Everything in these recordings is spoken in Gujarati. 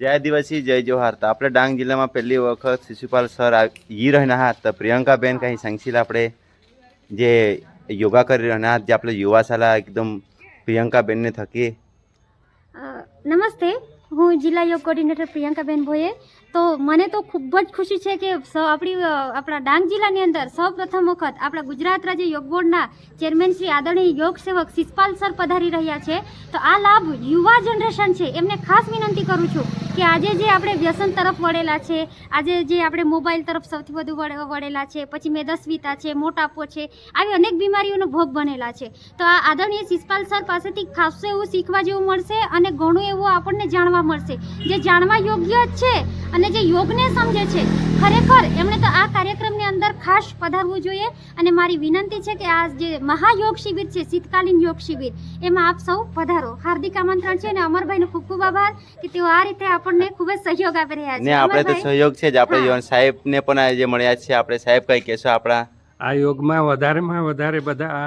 જય દિવસી જય જોહાર. તો આપણે ડાંગ જિલ્લામાં પહેલી વખત શિશુપાલ સર ઈ રહ્યા હતા. તો પ્રિયંકાબેન કંઈ સંગશીલ આપણે જે યોગા કરી રહ્યા જે આપણે યુવા શાળા એકદમ પ્રિયંકાબેનને થકી. નમસ્તે. હું જિલ્લા યોગ કોર્ડિનેટર પ્રિયંકાબેન ભોઈએ. તો મને તો ખૂબ જ ખુશી છે કે સૌ આપણી આપણા ડાંગ જિલ્લાની અંદર સૌ પ્રથમ વખત આપણા ગુજરાત રાજ્ય યોગ બોર્ડના ચેરમેન શ્રી આદરણીય યોગ સેવક શિષપાલ સર પધારી રહ્યા છે. તો આ લાભ યુવા જનરેશન છે. એમને ખાસ વિનંતી કરું છું. કે આજે જે આપણે વ્યસન તરફ વળેલા છે, આજે જે આપણે મોબાઈલ તરફ સૌથી વધુ વળે- વળેલા છે, પછી મેદસ્વીતા છે, મોટાપો છે, આવી અનેક બીમારીઓનો ભોગ બનેલા છે. તો આ આદરણીય શિષપાલ સર પાસેથી ખાસું એવું શીખવા જેવું મળશે અને ઘણું એવું આપણને જાણવા મળશે. જે જાણવા યોગ્ય જ છે અને જે યોગને સમજે છે, ખરેખર એમણે તો આ કાર્યક્રમની અંદર પધારવું જોઈએ. અને મારી વિનંતી છે કે આ જે મહાયોગ શિબિર છે શીતકાલીન યોગ શિબિર એમાં આપ સૌ પધારો. હાર્દિક આમંત્રણ છે અને અમરભાઈનો ખૂબ ખૂબ આભાર કે તેઓ આ રીતે આપણને ખૂબ જ સહયોગ આપી રહ્યા છે. આપણે તો સહયોગ છે જ. આપણે હા. યુવાન સાહેબને પણ આજે મળ્યા છે આપણે સાહેબ કંઈ કહેશો આપણા? આ યોગમાં વધારેમાં વધારે બધા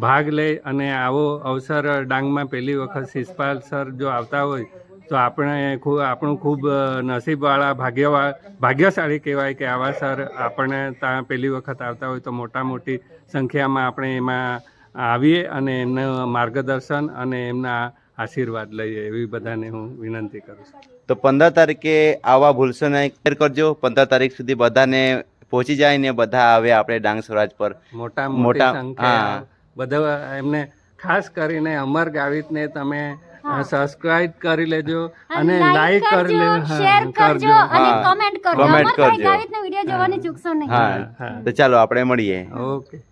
ભાગ લે અને આવો અવસર ડાંગમાં પહેલી વખત શિષપાલ સર જો આવતા હોય તો આપણે ખૂબ આપણું ખૂબ નસીબવાળા ભાગ્યવા ભાગ્યશાળી કહેવાય કે આવા સર આપણને ત્યાં પહેલી વખત આવતા હોય તો મોટા મોટી સંખ્યામાં આપણે એમાં આવીએ અને એમનું માર્ગદર્શન અને એમના આશીર્વાદ લઈએ એવી બધાને હું વિનંતી કરું છું. તો પંદર તારીખે આવા ભૂલશો નહીં શેર કરજો. પંદર તારીખ સુધી બધાને પહોંચી જાય ને બધા આવે આપણે ડાંગ સ્વરાજ પર. મોટા મોટા- બધા એમને ખાસ કરીને અમર ગાવિતને તમે. સબસ્ક્રાઇબ કરી લેજો અને લાઈક કરી લેજો. શેર કરજો અને હા. કમેન્ટ કરજો. કમેન્ટ કરજો. વીડિયો જોવાની ચૂકશો નહીં. હા. તો ચાલો આપણે મળીએ. ઓકે.